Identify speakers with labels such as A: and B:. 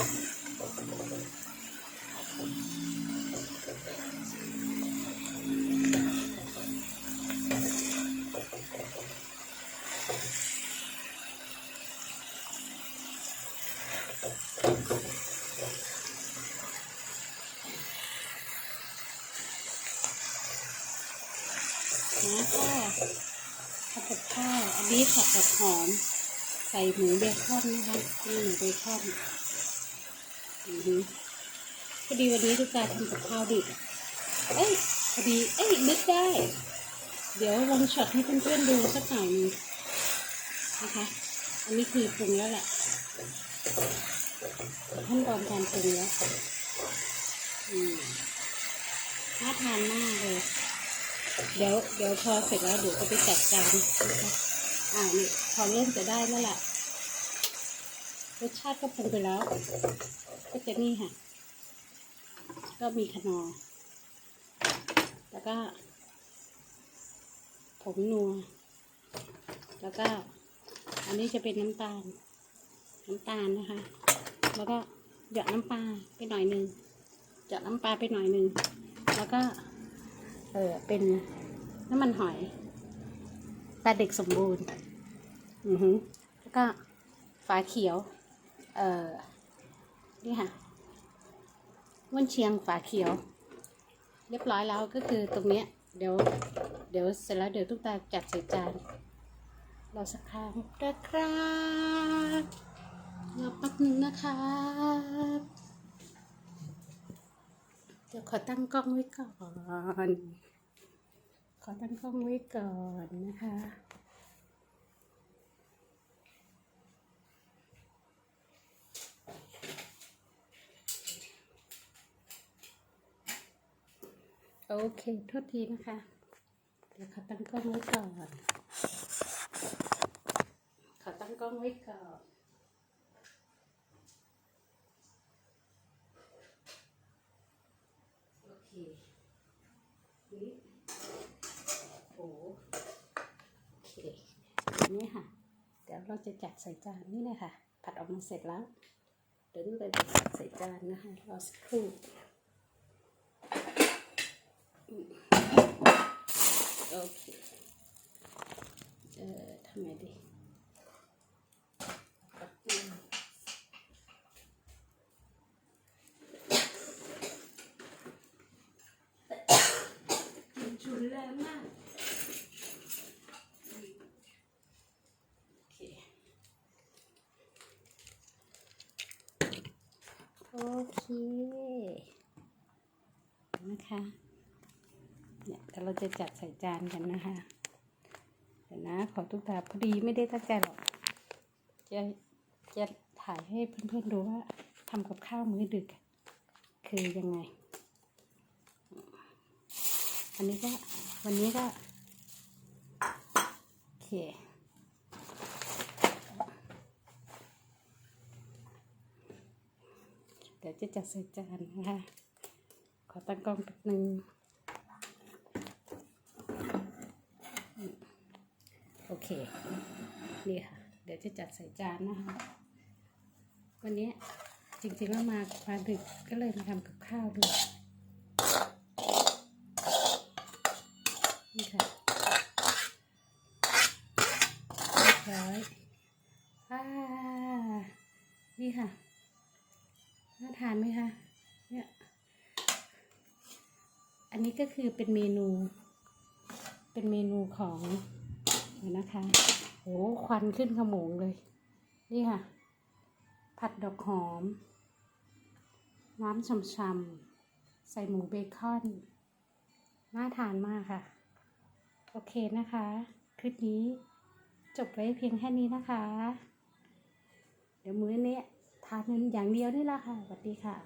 A: แล้ก็ผัดกับข้าวอันนี้ผัดกับหอม ใส่หมูเบคอนนะคะนี่หมูเบคอน พอดีวันนี้ทุกการทำกับข้าวดิบเอ้ยพอดี เอ้ยนึกได้ เดี๋ยวลองช็อตให้เพื่อนๆดูสักหน่อยนึงนะคะ อันนี้คือปรุงแล้วแหละขั้นตอนการปรุงแล้วอืมน่าทานมากเลย เดี๋ยวเดี๋ยวพอเสร็จแล้วเดี๋ยวจะไปจัดจานนะคะอ่านี่พอเริ่มจะได้แล้วแหละ รสชาติก็ปรุงไปแล้ว ก็จะนี่ค่ะ ก็มีขนอ แล้วก็ผงนัว แล้วก็ อันนี้จะเป็นน้ำตาล น้ำตาลนะคะ แล้วก็หยอดน้ำปลาไปหน่อยหนึ่งหยอดน้ำปลาไปหน่อยหนึ่งแล้วก็ เออเป็นน้ำมันหอยตาเด็กสมบูรณ์ อือฮึแล้วก็ฝาเขียว เอ่อนี่ค่ะว่านเชียงฝาเขียว เรียบร้อยแล้วก็คือตรงเนี้ยเดี๋ยว เดี๋ยวเสร็จแล้วเดี๋ยวทุกตาจัดใส่จานรอสักครั้งนะครับรอแป๊บหนึ่งนะครับเดี๋ยวขอตั้งกล้องไว้ก่อน ขอตั้งกล้องไว้ก่อนนะคะ โอเคโทษทีนะคะ เดี๋ยวขอตั้งกล้องไว้ก่อน ขอตั้งกล้องไว้ก่อนโอเคนี่โอ้โอเคนี่ค่ะ เดี๋ยวเราจะจัดใส่จานนี่นะคะผัดออกมาเสร็จแล้ว เดี๋ยวเราจะจัดใส่จานนะคะรอสักครู่ โอเคเอ่อทำไงดีอืมมันชุนแรงมากโอเคโอเคนะคะ เดี๋ยวเราจะจัดใส่จานกันนะคะเดี๋ยวนะ ขอทุกตาพอดีไม่ได้ตั้งใจหรอก จะจะถ่ายให้เพื่อนๆดูว่าทำกับข้าวมื้อดึก คือยังไง อันนี้ก็วันนี้ก็โอเคเดี๋ยวจะจัดใส่จานนะคะขอตั้งกล้องแป๊บนึง โอเค นี่ค่ะ เดี๋ยวจะจัดใส่จานนะคะ วันนี้จริงๆแล้วมามาดึกก็เลยมาทำกับข้าวด้วยนี่ค่ะเรียบร้อยอ่านี่ค่ะ น่าทานไหมคะ เนี่ย อันนี้ก็คือเป็นเมนู เป็นเมนูของ เลยนะคะโอ้ควันขึ้นขโมงเลย นี่ค่ะ ผัดดอกหอม น้ำชำๆ ใส่หมูเบคอนน่าทานมากค่ะ โอเคนะคะ คลิปนี้จบไว้เพียงแค่นี้นะคะ เดี๋ยวมื้อนี้ทานอย่างเดียวนี่แหละค่ะสวัสดีค่ะ